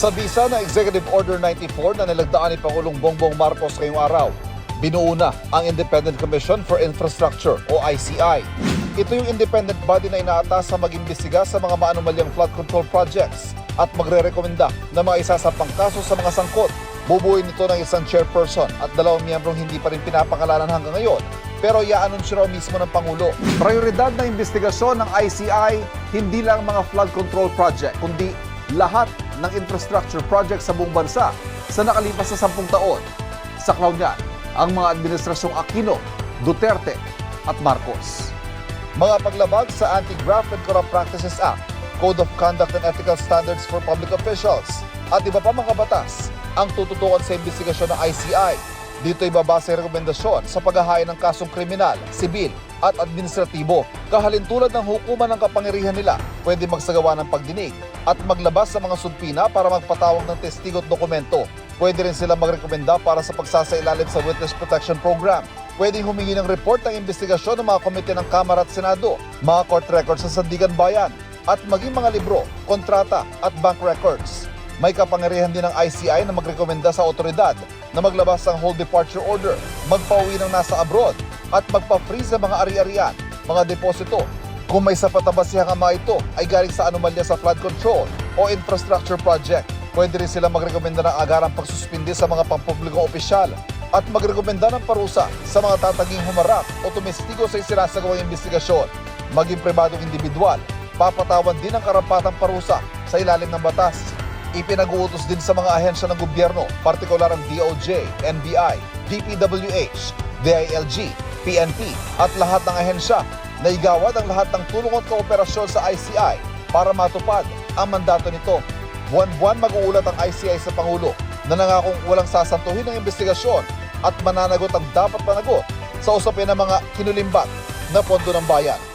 Sa bisa ng Executive Order 94 na nilagdaan ni Pangulong Bongbong Marcos ngayong araw, binuo na ang Independent Commission for Infrastructure o ICI. Ito yung independent body na inaatas sa mag-imbestiga sa mga maanumalyang flood control projects at magre-rekomenda na mga isasampang kaso sa mga sangkot. Bubuin nito ng isang chairperson at dalawang miyembrong hindi pa rin pinapakalanan hanggang ngayon pero i-anunsyo raw mismo ng Pangulo. Prioridad ng investigasyon ng ICI, hindi lang mga flood control project, kundi lahat ng infrastructure project sa buong bansa sa nakalipas na sampung taon. Sa cloud niyan, ang mga administrasyong Aquino, Duterte at Marcos. Mga paglabag sa Anti-Graft and Corrupt Practices Act, Code of Conduct and Ethical Standards for Public Officials, at iba pa mga batas ang tututukan sa investigasyon ng ICI. Dito ibabase rekomendasyon sa paghahain ng kasong kriminal, sibil at administratibo. Kahalintulad ng hukuman ng kapangyarihan nila, pwede magsagawa ng pagdinig at maglabas sa mga sudpina para magpatawag ng testigo at dokumento. Pwede rin sila magrekomenda para sa pagsasailalim sa Witness Protection Program. Pwedeng humingi ng report ng investigasyon ng mga komite ng Kamara at Senado, mga court records sa Sandigan Bayan, at maging mga libro, kontrata at bank records. May kapangyarihan din ng ICI na magrekomenda sa otoridad na maglabas ng whole departure order, magpauwi ng nasa abroad, at magpa-freeze ng mga ari-arian, mga deposito. Kung may sapat na basihang ang ito ay galing sa anomalya sa flood control o infrastructure project, pwede rin sila magrekomenda ng agarang pagsuspindi sa mga pampublikong opisyal at magrekomenda ng parusa sa mga tataging humarap o tumestigo sa isinasagawang investigasyon. Maging pribadong individual, papatawan din ang karapatang parusa sa ilalim ng batas Ipinag-uutos din sa mga ahensya ng gobyerno, partikular ang DOJ, NBI, DPWH, DILG, PNP at lahat ng ahensya na igawad ang lahat ng tulong at kooperasyon sa ICI para matupad ang mandato nito. Buwan-buwan mag-uulat ang ICI sa Pangulo na nangakong walang sasantuhin ng investigasyon at mananagot ang dapat managot sa usapin ng mga kinulimbat na pondo ng bayan.